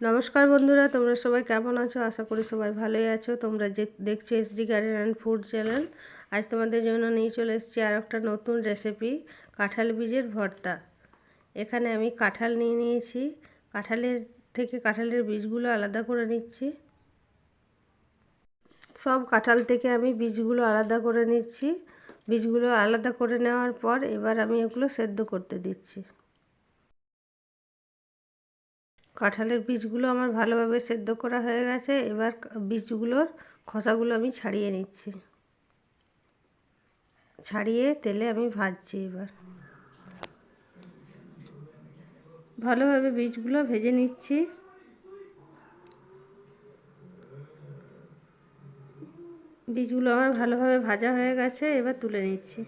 নমস্কার বন্ধুরা, তোমরা সবাই কেমন আছো? আশা করি সবাই ভালোই আছো। তোমরা যে দেখছ SD garden and food channel আজ তোমাদের জন্য নিয়ে চলে এসেছি আর একটা নতুন রেসিপি কাঁঠাল বীজের ভর্তা। এখানে আমি কাঁঠাল নিয়ে নিয়েছি। কাঁঠালের থেকে কাঁঠালের বীজগুলো আলাদা করে নিচ্ছি। সব কাঁঠাল থেকে আমি বীজগুলো আলাদা করে নিচ্ছি। বীজগুলো আলাদা করে নেওয়ার পর এবার আমি এগুলো সেদ্ধ করতে দিচ্ছি। কাঁঠালের বীজগুলো আমার ভালোভাবে সেদ্ধ করা হয়ে গেছে। এবার বীজগুলোর খোসাগুলো আমি ছাড়িয়ে নিচ্ছি। ছাড়িয়ে তেলে আমি ভাজছি এবার। ভালোভাবে বীজগুলো ভেজে নিচ্ছি। বীজগুলো আমার ভালোভাবে ভাজা হয়ে গেছে, এবার তুলে নিচ্ছি।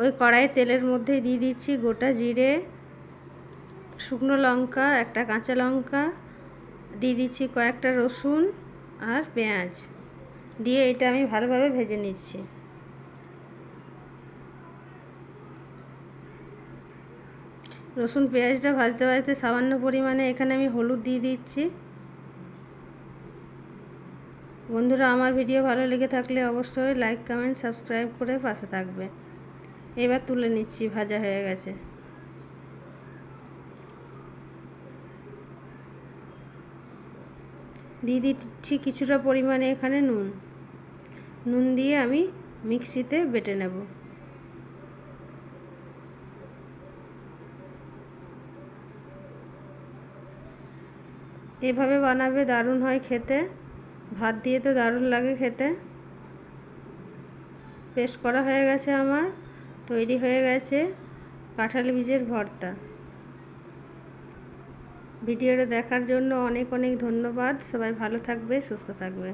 ওই কড়াই তেলের মধ্যে দিয়ে দিচ্ছি গোটা জিরে, শুকনো লঙ্কা, একটা কাঁচা লঙ্কা, দিয়ে দিচ্ছি কয়েকটা রসুন আর পেঁয়াজ। দিয়ে এটা আমি ভালোভাবে ভেজে নিচ্ছি। রসুন, পেঁয়াজটা ভাজতে ভাজতে সামান্য পরিমাণে এখানে আমি হলুদ দিয়ে দিচ্ছি। বন্ধুরা, আমার ভিডিও ভালো লেগে থাকলে অবশ্যই লাইক, কমেন্ট, সাবস্ক্রাইব করে পাশে থাকবে। এবার তুলে নিচ্ছি, ভাজা হয়ে গেছে। দিয়ে দিচ্ছি কিছুটা পরিমাণে এখানে নুন। নুন দিয়ে আমি মিক্সিতে বেটে নেব। এভাবে বানাবে দারুণ হয় খেতে। ভাত দিয়ে তো দারুণ লাগে খেতে। পেস্ট করা হয়ে গেছে আমার। তৈরি হয়ে গেছে কাঁঠাল বীজের ভর্তা। ভিডিওটা দেখার জন্য অনেক অনেক ধন্যবাদ। সবাই ভালো থাকবে, সুস্থ থাকবে।